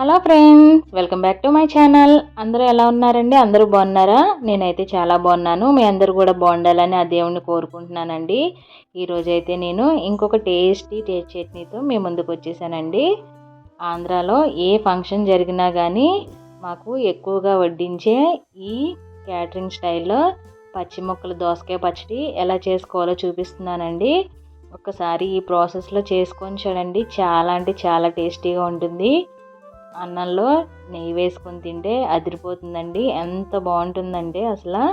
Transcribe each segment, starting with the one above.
Hello friends welcome back to my channel. అందరూ ఎలా ఉన్నారండి? అందరూ బాగున్నారా? నేనైతే చాలా బాగున్నాను. మీ అందరూ కూడా బాగుండాలని ఆ దేవుణ్ణి కోరుకుంటున్నానండి. ఈరోజు అయితే నేను ఇంకొక టేస్టీ టేస్ట్ చట్నీతో మీ ముందుకు వచ్చేసానండి. ఆంధ్రాలో ఏ ఫంక్షన్ జరిగినా కానీ మాకు ఎక్కువగా వడ్డించే ఈ క్యాటరింగ్ స్టైల్లో పచ్చి మొక్కల దోసకాయ పచ్చడి ఎలా చేసుకోవాలో చూపిస్తున్నానండి. ఒక్కసారి ఈ ప్రాసెస్లో చేసుకొని చూడండి. చాలా అంటే చాలా టేస్టీగా ఉంటుంది. అన్నంలో నెయ్యి వేసుకొని తింటే అదిరిపోతుందండి. ఎంత బాగుంటుందంటే అసలు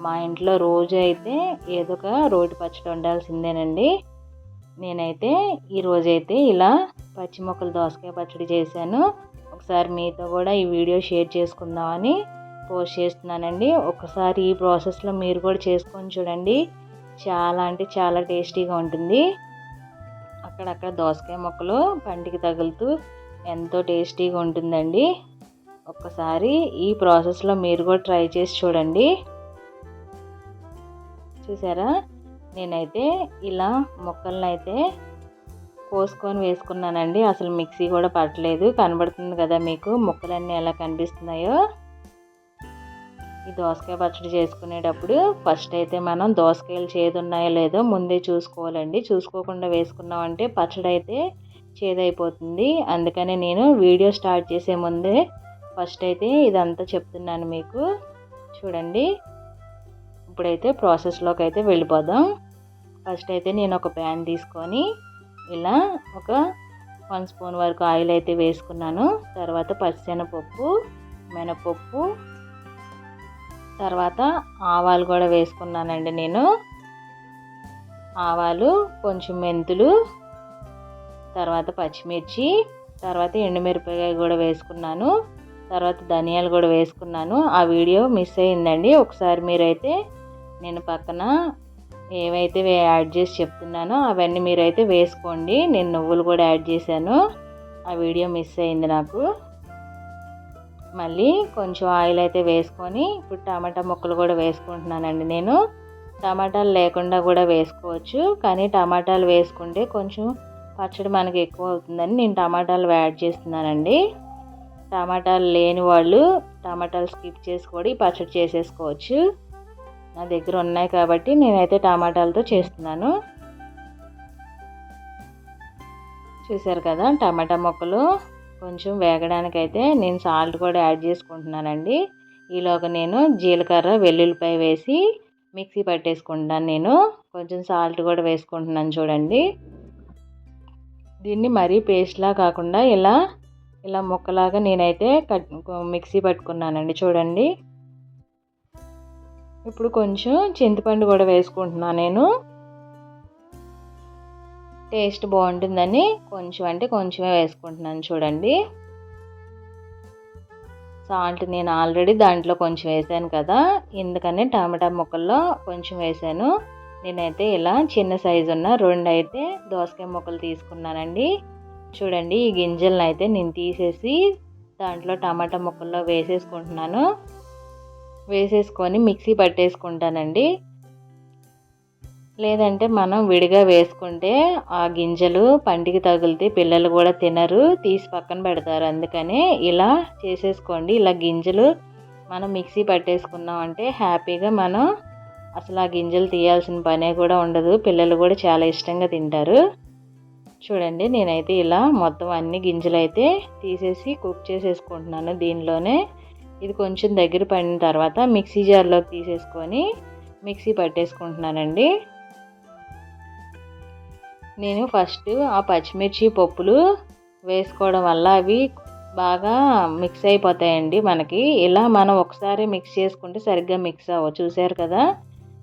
మా ఇంట్లో రోజు అయితే ఏదో ఒక రోటి పచ్చడి ఉండాల్సిందేనండి నేనైతే ఈరోజైతే ఇలా పచ్చి మొక్కలు దోసకాయ పచ్చడి చేశాను. ఒకసారి మీతో కూడా ఈ వీడియో షేర్ చేసుకుందామని పోస్ట్ చేస్తున్నానండి. ఒకసారి ఈ ప్రాసెస్లో మీరు కూడా చేసుకొని చూడండి. చాలా అంటే చాలా టేస్టీగా ఉంటుంది. అక్కడక్కడ దోసకాయ మొక్కలు పంటికి తగులుతూ ఎంతో టేస్టీగా ఉంటుందండి. ఒక్కసారి ఈ ప్రాసెస్లో మీరు కూడా ట్రై చేసి చూడండి. చూసారా? నేనైతే ఇలా మొక్కలను అయితే కోసుకొని వేసుకున్నానండి. అసలు మిక్సీ కూడా పట్టలేదు. కనబడుతుంది కదా మీకు? ముక్కలన్నీ ఎలా కనిపిస్తున్నాయో. ఈ దోసకాయ పచ్చడి చేసుకునేటప్పుడు ఫస్ట్ అయితే మనం దోసకాయలు చేదు ఉన్నాయో లేదో ముందే చూసుకోవాలండి. చూసుకోకుండా వేసుకున్నామంటే పచ్చడి అయితే చేదైపోతుంది. అందుకనే నేను వీడియో స్టార్ట్ చేసే ముందే ఫస్ట్ అయితే ఇదంతా చెప్తున్నాను మీకు. చూడండి. ఇప్పుడైతే ప్రాసెస్లోకి అయితే వెళ్ళిపోదాం. ఫస్ట్ అయితే నేను ఒక ప్యాన్ తీసుకొని ఇలా ఒక వన్ స్పూన్ వరకు ఆయిల్ అయితే వేసుకున్నాను. తర్వాత పచ్చిశనగపప్పు మినపప్పు తర్వాత ఆవాలు కూడా వేసుకున్నానండి నేను. ఆవాలు కొంచెం మెంతులు తర్వాత పచ్చిమిర్చి తర్వాత ఎండుమిరపకాయ కూడా వేసుకున్నాను తర్వాత ధనియాలు కూడా వేసుకున్నాను. ఆ వీడియో మిస్ అయిందండి. ఒకసారి మీరైతే నేను పక్కన ఏవైతే యాడ్ చేసి చెప్తున్నానో అవన్నీ మీరైతే వేసుకోండి. నేను నువ్వులు కూడా యాడ్ చేశాను. ఆ వీడియో మిస్ అయింది నాకు. మళ్ళీ కొంచెం ఆయిల్ అయితే వేసుకొని ఇప్పుడు టమాటా ముక్కలు కూడా వేసుకుంటున్నానండి నేను. టమాటాలు లేకుండా కూడా వేసుకోవచ్చు. కానీ టమాటాలు వేసుకుంటే కొంచెం పచ్చడి మనకి ఎక్కువ అవుతుందని నేను టమాటాలు యాడ్ చేస్తున్నానండి. టమాటాలు లేని వాళ్ళు టమాటాలు స్కిప్ చేసి కూడా ఈ పచ్చడి చేసేసుకోవచ్చు. నా దగ్గర ఉన్నాయి కాబట్టి నేనైతే టమాటాలతో చేస్తున్నాను. చూసారు కదా టమాటా మొక్కలు కొంచెం వేగడానికి అయితే నేను సాల్ట్ కూడా యాడ్ చేసుకుంటున్నానండి. ఈలోగా నేను జీలకర్ర వెల్లుల్లిపాయ వేసి మిక్సీ పట్టేసుకుంటున్నాను నేను. కొంచెం సాల్ట్ కూడా వేసుకుంటున్నాను చూడండి. దీన్ని మరీ పేస్ట్లా కాకుండా ఇలా ఇలా ముక్కలాగా నేనైతే కట్ మిక్సీ పట్టుకున్నానండి చూడండి. ఇప్పుడు కొంచెం చింతపండు కూడా వేసుకుంటున్నాను నేను. టేస్ట్ బాగుంటుందని కొంచెం అంటే కొంచెమే వేసుకుంటున్నాను చూడండి. సాల్ట్ నేను ఆల్రెడీ దాంట్లో కొంచెం వేసాను కదా ఎందుకని టమాటా ముక్కల్లో కొంచెం వేసాను. నేనైతే ఇలా చిన్న సైజు ఉన్న రెండు అయితే దోసకాయ ముక్కలు తీసుకున్నానండి. చూడండి ఈ గింజలను అయితే నేను తీసేసి దాంట్లో టమాటా ముక్కల్లో వేసేసుకుంటున్నాను. వేసేసుకొని మిక్సీ పట్టేసుకుంటానండి. లేదంటే మనం విడిగా వేసుకుంటే ఆ గింజలు పంటికి తగిలితే పిల్లలు కూడా తినరు తీసి పక్కన పెడతారు. అందుకనే ఇలా చేసేసుకోండి. ఇలా గింజలు మనం మిక్సీ పట్టేసుకున్నాం అంటే హ్యాపీగా మనం అసలు ఆ గింజలు తీయాల్సిన పనే కూడా ఉండదు. పిల్లలు కూడా చాలా ఇష్టంగా తింటారు. చూడండి నేనైతే ఇలా మొత్తం అన్ని గింజలు అయితే తీసేసి కుక్ చేసేసుకుంటున్నాను దీనిలోనే. ఇది కొంచెం దగ్గర పడిన తర్వాత మిక్సీ జార్లోకి తీసేసుకొని మిక్సీ పట్టేసుకుంటున్నానండి. నేను ఫస్ట్ ఆ పచ్చిమిర్చి పప్పులు వేసుకోవడం వల్ల అవి బాగా మిక్స్ అయిపోతాయండి మనకి. ఇలా మనం ఒకసారి మిక్స్ చేసుకుంటే సరిగ్గా మిక్స్ అవ్వ చూసారు కదా?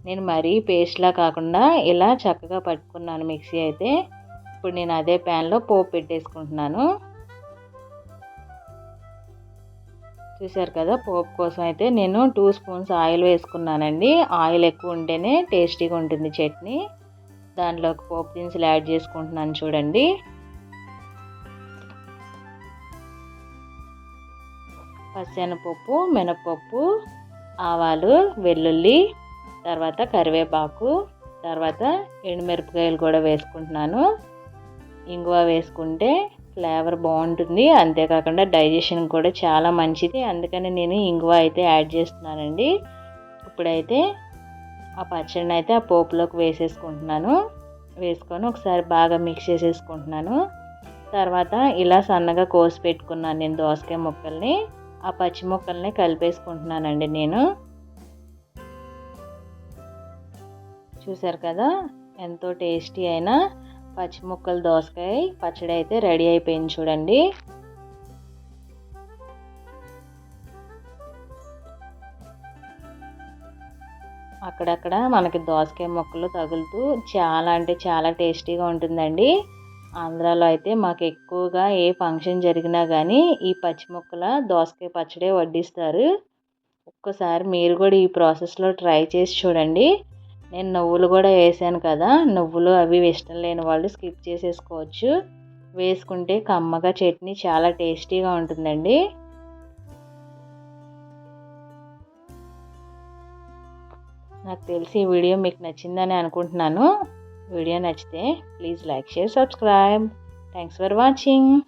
నేను మరీ పేస్ట్లా కాకుండా ఇలా చక్కగా పట్టుకున్నాను మిక్సీ అయితే. ఇప్పుడు నేను అదే ప్యాన్లో పోపు పెట్టేసుకుంటున్నాను. చూసారు కదా పోపు కోసం అయితే నేను టూ స్పూన్స్ ఆయిల్ వేసుకున్నానండి. ఆయిల్ ఎక్కువ ఉంటేనే టేస్టీగా ఉంటుంది చట్నీ. దాంట్లోకి పోపు దినుసులు యాడ్ చేసుకుంటున్నాను చూడండి. పచ్చనపప్పు మినపప్పు ఆవాలు వెల్లుల్లి తర్వాత కరివేపాకు తర్వాత ఎండుమిరపకాయలు కూడా వేసుకుంటున్నాను. ఇంగువ వేసుకుంటే ఫ్లేవర్ బాగుంటుంది. అంతేకాకుండా డైజెషన్ కూడా చాలా మంచిది. అందుకని నేను ఇంగువ అయితే యాడ్ చేస్తున్నానండి. ఇప్పుడైతే ఆ పచ్చడిని అయితే ఆ పోపులోకి వేసేసుకుంటున్నాను. వేసుకొని ఒకసారి బాగా మిక్స్ చేసేసుకుంటున్నాను. తర్వాత ఇలా సన్నగా కోసి పెట్టుకున్నాను నేను దోసకాయ ముక్కల్ని. ఆ పచ్చి ముక్కల్ని కలిపేసుకుంటున్నానండి నేను. చూసారు కదా? ఎంతో టేస్టీ అయిన పచ్చి ముక్కలు దోసకాయ పచ్చడి అయితే రెడీ అయిపోయింది చూడండి. అక్కడక్కడ మనకి దోసకాయ ముక్కలు తగులుతూ చాలా అంటే చాలా టేస్టీగా ఉంటుందండి. ఆంధ్రాలో అయితే మాకు ఎక్కువగా ఏ ఫంక్షన్ జరిగినా కానీ ఈ పచ్చి ముక్కల దోసకాయ పచ్చడే వడ్డిస్తారు. ఒక్కసారి మీరు కూడా ఈ ప్రాసెస్లో ట్రై చేసి చూడండి. నేను నువ్వులు కూడా వేసాను కదా నువ్వులు అవి ఇష్టం లేని వాళ్ళు స్కిప్ చేసేసుకోవచ్చు. వేసుకుంటే కమ్మగా చట్నీ చాలా టేస్టీగా ఉంటుందండి. నాకు తెలిసి ఈ వీడియో మీకు నచ్చిందని అనుకుంటున్నాను. వీడియో నచ్చితే please like share subscribe. Thanks for watching.